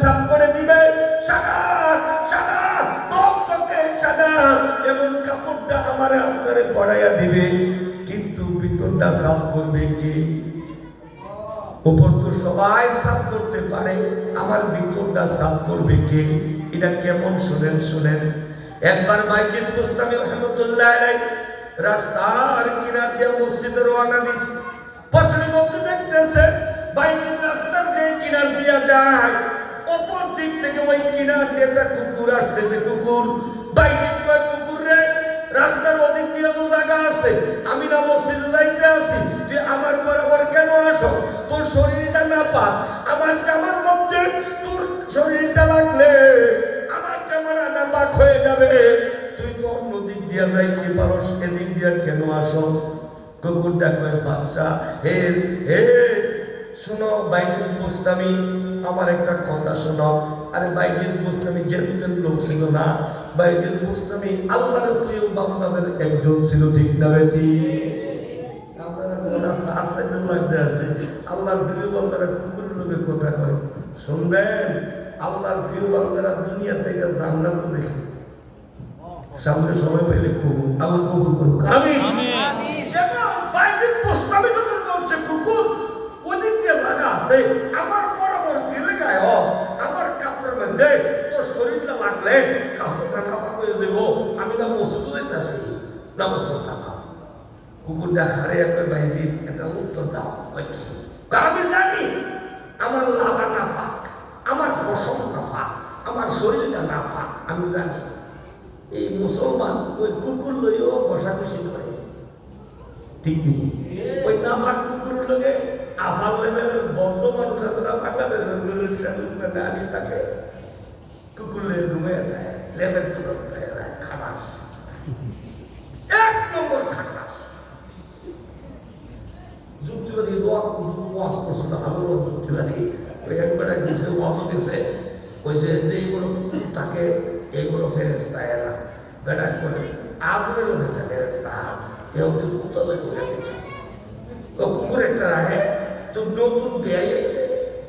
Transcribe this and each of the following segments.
সাফ করে দিবে। সাদা সাদা তকতকে সাদা। এবং কাপড়টা আমারে আপনারে পড়াইয়া দিবে। কিন্তু ভিতরটা সাফ করবে কে? উপর তো সবাই সাফ করতে পারে। আমার ভিতরটা সাফ করবে কে? এটা কেমন শুনেন শুনেন। একবার বাইকের মুস্তামি রহমতুল্লাহ রাস্তার কিনার দিয়ে মসজিদে রওনা দিস পথের মধ্যে দেখতেছে বাইকের রাস্তার যে কিনার দিয়া যায় অপর দিক থেকে ওই কিনার দিয়ে কুকুর আসতেছে, কুকুর। বাইকের কয় কুকুর রে? রাস্তার দিয়ে তো জায়গা আছে। আমি না মসজিদে যাইতে আছি যে আমার বরাবর কেন আসো? তোর শরীরটা না পাক। আমার জামার মধ্যে তোর শরীরটা লাগলে আমার জামাটা না পাক হয়ে যাবে। তুই তো অন্য দিক দিয়ে যাইতে পারস, এদিক দিয়ে কেন আসস? কুকুরটা কয় বাচ্চা হে হে, শোনো বাইকের মুস্তামি আমার একটা কথা শোনাও আরে বাইকের মুস্তামি জেনতেন লোক ছিল না বাইকের মুস্তামি আল্লাহর প্রিয় বান্দাদের একজন ছিল ঠিক না বেটি আপনারা আছে, আছে লাগতে আছে। আল্লাহর প্রিয় বান্দারা কুকুরের লোকে কথা কয়। শুনবেন? আল্লাহর প্রিয় বান্দারা দুনিয়া থেকে জান্নাত দেখে। সামনে সময় পেলে কবুল আল্লাহ কবুল আমি যখন বলছে কুকুর ওদিক দিয়ে লাগা আছে। লাগলে কাপড়টা কাপড় করে দেব আমি না মসুদ দিতেছি নামাজ পড়তাম না। কুকুরটা হারে একবার বাইজি, একটা উত্তর দাও। ওই কি? আমি জানি, আমার লালা না পাক, আমার ফসল না পাক, আমার শরীরটা না পাক, আমি জানি। এই মুসলমান ওই কুকুর লইও বসাবসি করে। ঠিক নেই ওই নাফাক কুকুরের লোকে আফাল লেভেলের ভদ্র মানুষ আছে না বাংলাদেশেরগুলোর সাথে দাঁড়িয়ে থাকে কুকুর লেগে ঘুমিয়ে দেয় লেভেল তুলে দেয় খালাস এক নম্বর খালাস যুক্তিবাদী দোয়া ওয়াজ করছিল আমিও যুক্তিবাদী ওই একবারে গেছে ওয়াজ গেছে কইছে যে এইগুলো তাকে এইগুলো ফেরেস্তা এরা বেড়া করে আদরের লোকটা ফেরেস্তা এও তুই কুত্তা লই করে দিতে ও কুকুর একটা রাহে তো নতুন বেয়াই আইছে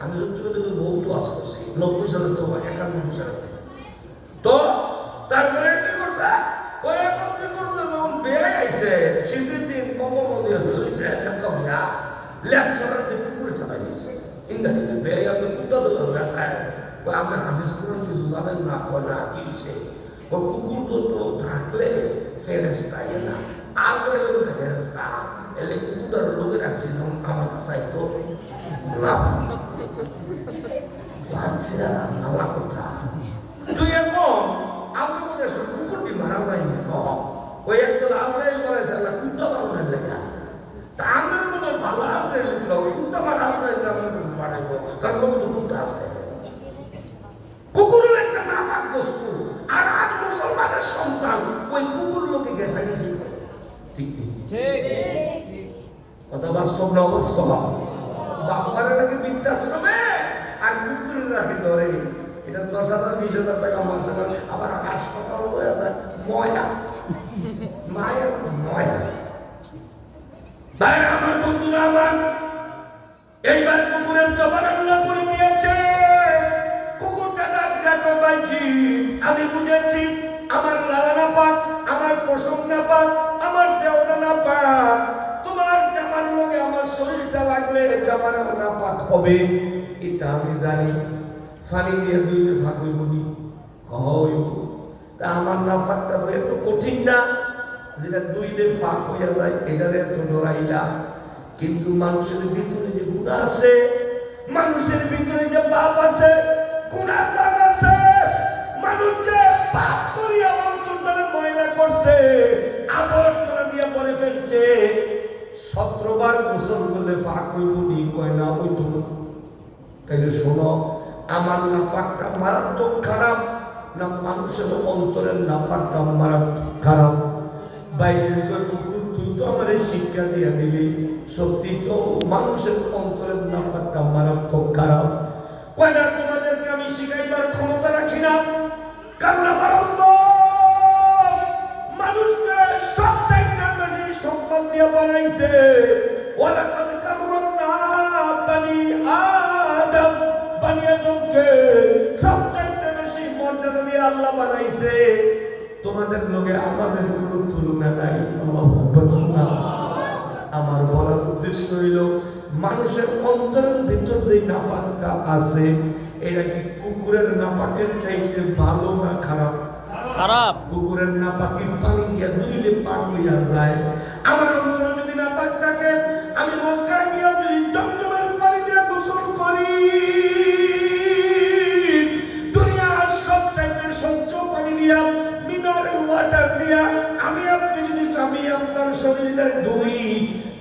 আমি যুক্তিবাদী বহুত ওয়াজ করছি নব্বই সালে তো একানব্বই সালে তো না আর ওই লোক ফেরেস্তা এলে কুকুরটার লোকে রাখছি যখন আমার কাছে তো না আচ্ছা নালা কথা তুই এখন আপনি বলে কুকুরটি মারা যায়নি কম ওই একটা আজরাইল করেছে আল্লাহ কুত্তা মারার লেখা তা আমার মনে হয় ভালো আছে লিখলো কুত্তা মারা আজরাইল আমার কাছে বাড়াইব তার মধ্যে তো কুত্তা আছে কুকুরের একটা নাপাক বস্তু আর আজ মুসলমানের সন্তান ওই কুকুর লোকে গেছে গেছি করে ঠিক ঠিক কথা বাস্তব না বাপারে লাগে বৃদ্ধাশ্রমে আর কুকুরের রাখি ধরে। এটা দশ হাজার, বিশ হাজার টাকা মাসে আবার হাসপাতাল ময়লা মায়ের ময়লা ভাইরা আমার বন্ধুরা, আমার? এইবার কুকুরের জবান করে দিয়েছে। কুকুরটা ডাক দেখো ভাইজি, আমি বুঝেছি। আমার লালা না পাক, আমার পশম না পাক, আমার দেহটা না পাক। তোমার জামার লগে আমার শরীরটা লাগলে জামার না পাক হবে, এটা আমি জানি। ফানি দিয়ে হইব নি। হইব। তা আমার না ফাঁকটা তো এত কঠিন না, যেটা দুইলে ফাঁক হইয়া যায়, এটারে এত ডরাইলা কিন্তু মানুষের ভিতরে যে গুণা আছে, মানুষের ভিতরে যে পাপ আছে, গুণার দাগ আছে, মানুষ যে পাপ করিয়া অন্তর্ধানে ময়লা করছে, আবর্জনা দিয়ে পরে ফেলছে সতেরোবার গোসল করলে ফাঁক হইব নি কয়, না হইত তাইলে শোনো, আমার নাপাকটা মারাত্মক খারাপ, না মানুষের অন্তরের নাপাকটা মারাত্মক খারাপ। বাইরে তুই তো আমার শিক্ষা দিয়া দিলি। সত্যি তো মানুষের অন্তরের উদ্দেশ্য হইল। মানুষের অন্তরের ভিতর যে নাপাকটা আছে এটা কি কুকুরের নাপাকের চাইতে ভালো না খারাপ? খারাপ। কুকুরের নাপাকি পানি দিয়া দুইলে পাক লইয়া যায়। আমার অন্তর যদি নাপাক থাকে আমি মক্কায় গিয়া যদি জমজমের পানি দিয়া গোসল করি। দুনিয়ার সব চাইতে স্বচ্ছ পানি দিয়া মিনারেল ওয়াটার দিয়া আমি আপনি যদি আমি আপনার শরীরে ধুই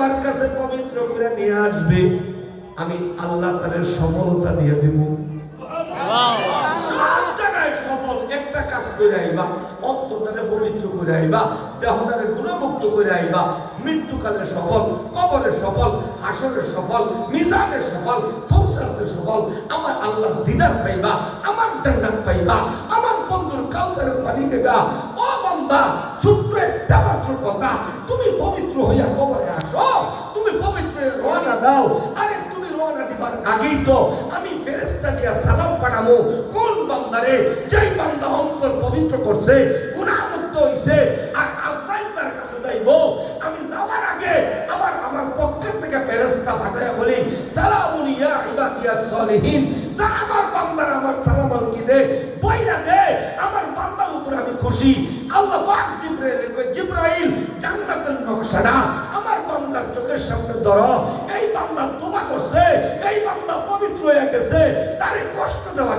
আমার কাছে পবিত্র করে নিয়ে আসবে, আমি আল্লাহ তাদের সফলতা দিয়ে দেবো। মিজানের আমার আল্লাহ দিদার পাইবা, আমার পাইবা, আমার বন্ধুর কাউসারের পানি দেবা। ও ছোট্ট কথা তুমি পবিত্র হইয়া কবরে আসো। তুমি পবিত্র রওনা দাও। আরে তুমি রওনা দিবার আগেই তো আমি ফেরেশতা দিয়া সালাম পাঠাবো। কোন বান্দারে? যেই বান্দা অন্তর পবিত্র করছে গুনাহমুক্ত হইছে, আর আজরাইল তার কাছে যাইবো, আমি যাওয়ার আগে আবার আমার পক্ষের থেকে ফেরেশতা পাঠায়া বলি, সালামুন ইয়া ইবাদিয়াস সলিহিন। যা আমার ধরো এই বান্দা তোবা করছে এই বান্দা পবিত্র হয়ে গেছে তারে কষ্ট দেওয়া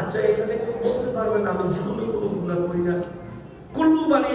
আচ্ছা এখানে কেউ বলতে পারবে না আমি জীবনে কোনো গুণা করি না। কুল্লু বানি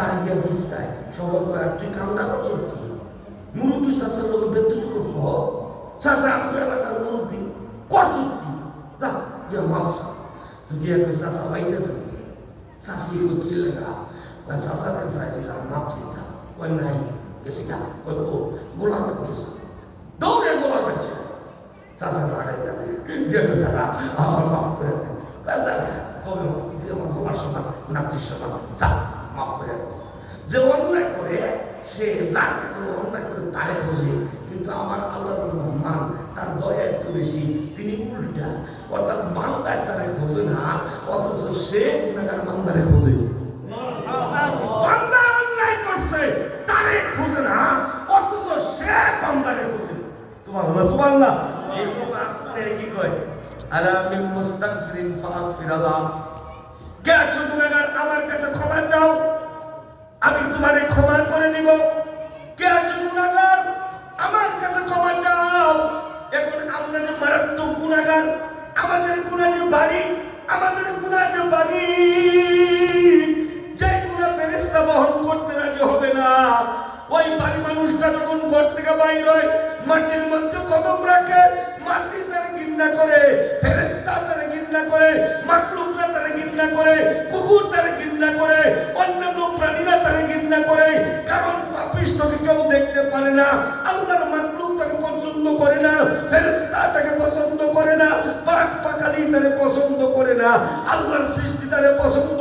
তার গিয়ে বিস্তায় সবাই কয় তুই কামনা করছ কি মুরব্বী শাসের লোক বেতন করছ? শাসে আমাদের এলাকার মুরব্বী। করছ কি? যা, গিয়ে মাফ তুই গিয়ে বাইতেছে শাসি কই কি লেগা। না শাসা কেন চাইছিলাম, মাফ চিন্তা কই নাই, গেছি গা। কই কো গোলার বাচ্চা দৌড়ে বাচ্চা চাচা চাকাই যাবে যে চাচা, আমার মাফ করে কাজা কবে মাফ? দিতে আমার ভোলার সমান নাতির সমান। যা। মাফ করে গেছে যে অন্যায় করে, সে যার কারণে অন্যায় করে তারে খোঁজে। কিন্তু আমার আল্লাহ রহমান তার দয়া একটু বেশি, তিনি উল্টা। অর্থাৎ বান্দায় তারে খোঁজে না, অথচ সে গুণাগার বান্দারে খোঁজে। মাটির মধ্যে কদম রাখে, মাটি তারা ঘৃণা করে, ফেরেশতা তারা ঘৃণা করে, মাকলুকরা তারা ঘৃণা করে, কুকুর তারা ঘৃণা করে, অন্যান্য প্রাণীরা তারা ঘৃণা করে। কারণ পাপিষ্টকে কেউ দেখতে পারে না, আল্লাহর মাকলুক তাকে পছন্দ করে না, ফেরেশতা তাকে পছন্দ করে না পাক পাকালি তারা পছন্দ করে না, আল্লাহর সৃষ্টি তারা পছন্দ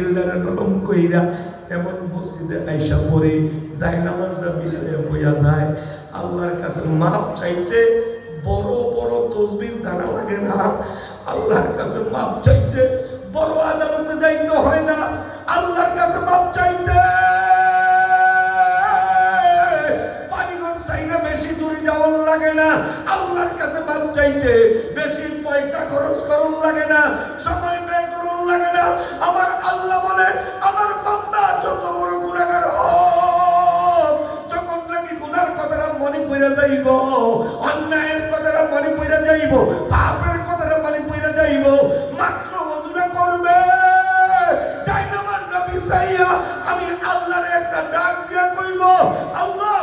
দিলদারে নরম কইরা এমন মসজিদে আইসা পড়ে, যায় নামাজটা বিছাইয়া বইয়া যায়। আল্লাহর কাছে মাপ চাইতে বড় বড় তসবির দানা লাগে না। আল্লাহর কাছে মাপ চাইতে বড় আদালতে যাইতে হয় না। আল্লাহর কাছে মাপ চাইতে পানিগর সাইরা বেশি দূরে যাওয়ার লাগে না। আল্লাহর কাছে মাপ চাইতে বেশি পয়সা খরচ করুন লাগে না। যাইব, অন্যায়ের কথাটা মনে পড়ে যাইব, পাপের কথাটা মনে পড়ে যাইব, মাত্র ওজুরা করবে তাই না আমার নবী আমি আল্লাহর একটা ডাক দিয়া কইব আল্লাহ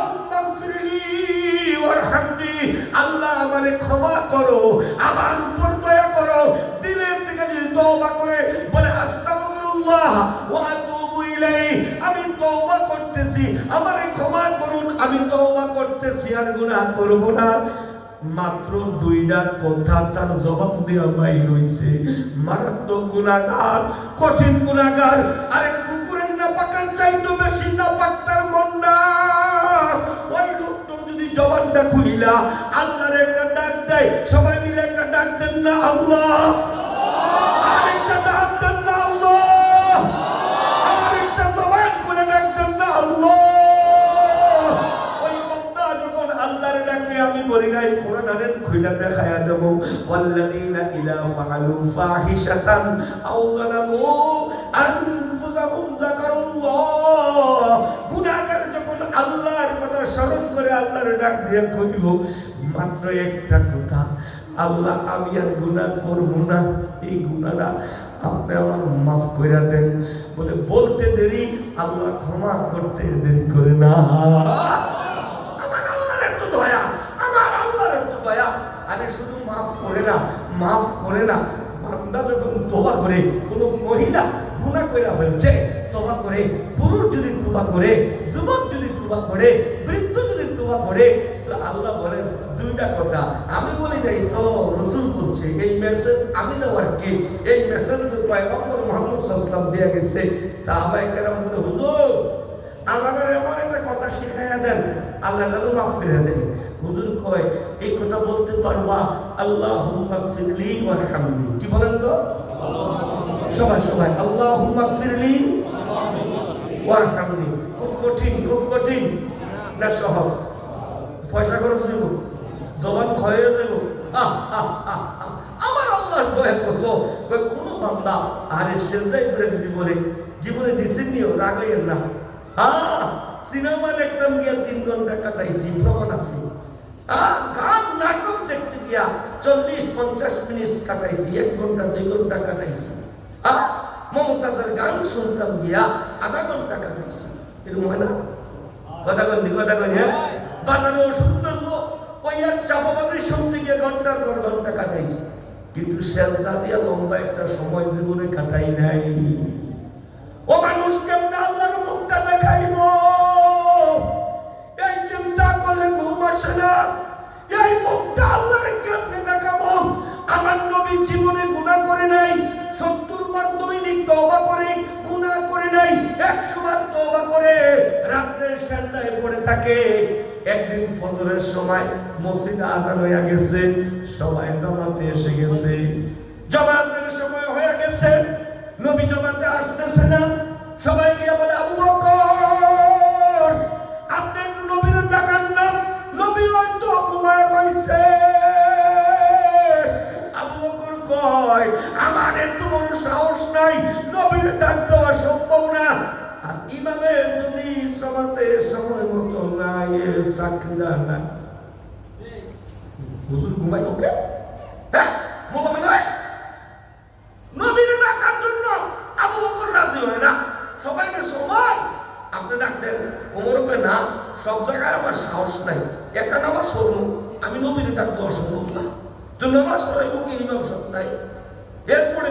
আল্লাহ আমারে ক্ষমা করো, আমার উপর দয়া করো। দিলের থেকে যদি তওবা করে, বলে, আস্তাগফিরুল্লাহ ওয়া ইলাইহি আমি তওবা করতেছি। আমারে ক্ষমা করুন, আমি তওবা করতেছি, আর গুনাহ করব না। মাত্র দুইটা কথা তার জবাব দেওয়া বাইর হইছে। মারাত্মক গুণাগার কঠিন গুণাগার আরে কুকুরের না পাকার চাইতো বেশি না পাক্তার মন্ডা ওই লোকটা যদি জবানটা খুইলা, আল্লাহর একটা ডাক দেয়, সবাই মিলে একটা ডাক দেন না, আল্লাহ। আমি বলি নাই কোরআনের খুইলা দেখায়া দেব। ওয়াল্লাযীনা ইযা ফাআলু ফাহিশাতান আও যালামু আনফুসাহুম যাকারুল্লাহ। গুনাহগার যখন আল্লাহর কথা স্মরণ করে আল্লাহর ডাক দিয়ে কইব মাত্র একটা কথা, আল্লাহ, আমি আর গুনাহ করব না। এই গুনাহটা আপনি আমার মাফ করে দেন। বলে বলতে দেরি, আল্লাহ ক্ষমা করতে দেরি করে না। মাফ করে না, মাফ করে না। বান্দা যখন তোবা করে, কোনো মহিলা গুনাহ কইরা ফেলছে তোবা করে, পুরুষ যদি তোবা করে, যুবক যদি তোবা করে, বৃদ্ধ যদি তোবা করে আল্লাহ বলেন, দুইটা কথা। আমি বলি নাই তো রসুল বলছে, এই মেসেজ আমি দেওয়ার কে? এই মেসেজ পয়গম্বর মোহাম্মদ সাল্লাম দিয়ে গেছে। সাহাবাই কেরাম বলে, হুজুর, আমাদের এমন একটা কথা শিখাইয়া দেন। আল্লাহ মাফ করে দেন হুজুর কয় এই কথা বলতে পারবা আল্লাহ ফিরলি ওয়ারহামনি। কি বলেন তো? সবাই সবাই আল্লাহ ফিরলি ওয়ারহামনি। খুব কঠিন খুব কঠিন। না, সহজ। পয়সা খরচ হইব, জবান ক্ষয়ে আহ। আমার আল্লাহর দয়া কত? কোনো বান্দা আরে সেজদাই করে যদি বলে, জীবনে ডিসিপ্লিও রাগলেন না। হ্যাঁ সিনেমা দেখতাম গিয়া তিন ঘণ্টা কাটাইছি, প্রমাণ আছে। আহ, গান নাটক দেখতে গিয়া চল্লিশ পঞ্চাশ মিনিট কাটাইছি এক ঘণ্টা দুই ঘণ্টা কাটাইছি। আহ, মমতাজের গান শুনতাম গিয়া আধা ঘণ্টা কাটাইছি। এরকম হয় না? কথা কন্যা কথা কন্যা বাজারে ওষুধ দেবো ওই আর চাপাবাজি শুনতে গিয়ে ঘণ্টার পর ঘণ্টা কাটাইছি। কিন্তু শেষদা দিয়া লম্বা একটা সময় জীবনে কাটাই নাই। তওবা করে, গুনাহ করে নাই একশো তওবা করে, রাত্রে সেন্দায় পড়ে থাকে। একদিন ফজরের সময় মসজিদ আজান হয়ে গেছে, সবাই জামাতে এসে গেছে। জামাতের সময় হয়ে গেছে, নবী জমাতে আসতেছে না। নাই, নবীর ডাক দেওয়া সম্ভব না। আর ইমামে যদি সমাতে সময় মতো না এ না। হুজুর ঘুমাই ওকে হ্যাঁ জন্য? রাজি হয় না। সবাইকে আপনি ডাকতেন না, সব জায়গায় আমার সাহস নাই। একটা নামাজ পড়ব, আমি নবীর ডাক দেওয়া সম্ভব না। তো নামাজ পড়াইব কি ইমাম সব নাই।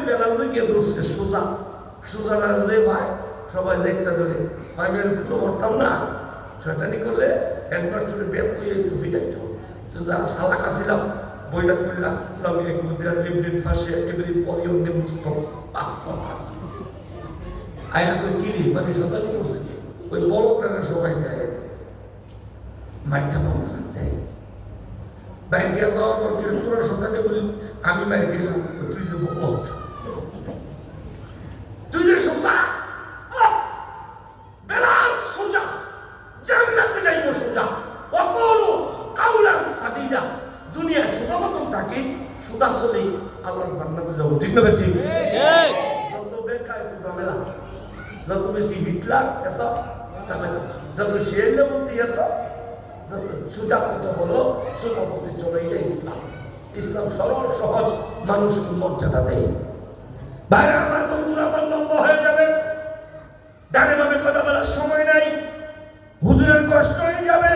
বেলাল গিয়ে ধরছে, সোজা। সোজা ভাই, সবাই দেখতে ধরে। ভাই না, শয়তানি করলে একবার বেদ করে একটু তো যারা বইটা করলাম আমি এক মুদ্রা ফাঁসে নেমুস্ত আয়া করে কিরি মানে শতানি করছে ওই বড় সবাই মাইকটা বড় প্রাণ দেয়। ব্যাংকে দেওয়ার পর বলি গেলাম, তুই যে বলত তুই যে সোজা আহ! বেলাল সোজা জান্নাতে যাইব সোজা অপরু কাউলান সাদিদা দুনিয়া সোজা মতন থাকে সোজা চলে আল্লাহর জান্নাতে যাব ঠিক না ঠিক যত বেকার এত ঝামেলা যত বেশি হিটলার এত ঝামেলা যত শিয়ের মধ্যে এত যত বলো সোজা পথে চলে এটা ইসলাম। ইসলাম সরল সহজ মানুষকে মর্যাদা দেয় বাইরে আমার বন্ধুরা, আমার লম্বা হয়ে যাবে। ডানে বামে কথা বলার সময় নাই। হুজুরের কষ্ট হয়ে যাবে।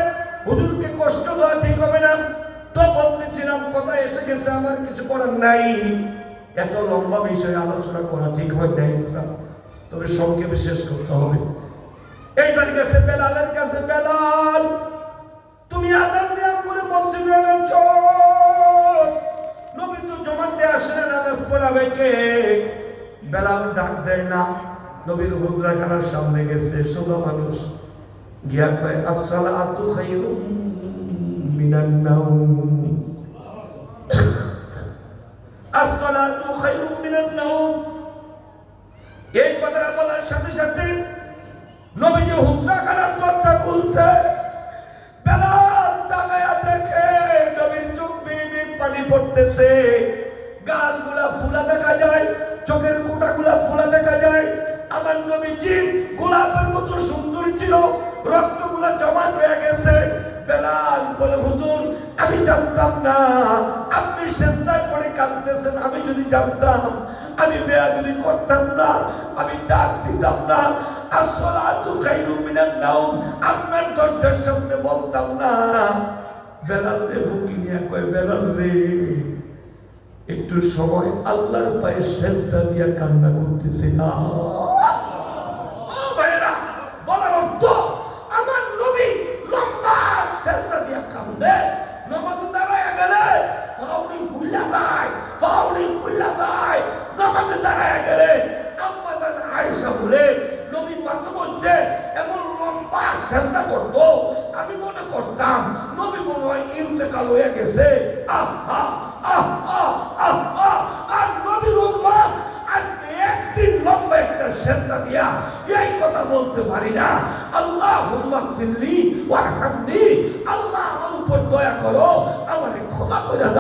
হুজুরকে কষ্ট দেওয়া ঠিক হবে না। তো বলতেছিলাম কথা এসে গেছে, আমার কিছু করার নাই। এত লম্বা বিষয়ে আলোচনা করা ঠিক হয় নাই তোরা। তবে সংক্ষেপে শেষ করতে হবে। এইবার গেছে বেলালের কাছে, বেলাল! না পড়াবে কে বেলাল ডাক দেয় না। নবীর হুজরাখানার সামনে গেছে সোজা মানুষ। গিয়া কয়, আসসালাতু খায়রুম মিনান নাওম। জানতাম না। আপনি করে কাঁদতেছেন, আমি যদি জানতাম, আমি বেয়াদুরি করতাম না, আমি ডাক দিতাম না। নাওম, আপনার দরজার সামনে বলতাম না। রে, একটু সময় আল্লাহর পায়ে সেজদা দিয়া কান্না করতেছে না।